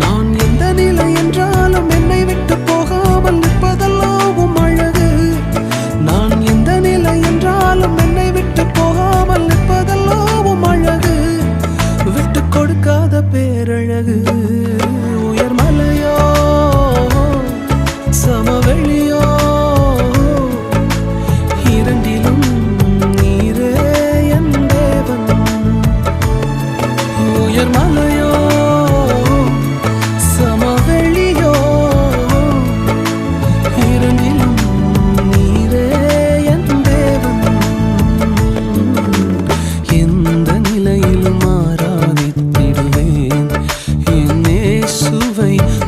நான் எந்த நிலை என்றாலும் என்னை விட்டு போகாமல் அழகு. நான் எந்த நிலை என்றாலும் என்னை விட்டு போகாமல் அழகு. விட்டு பேரழகு உயர்மலையோ சமவெளியோ இரண்டிலும் நீரே என் தேவன். உயர்மலையோ vem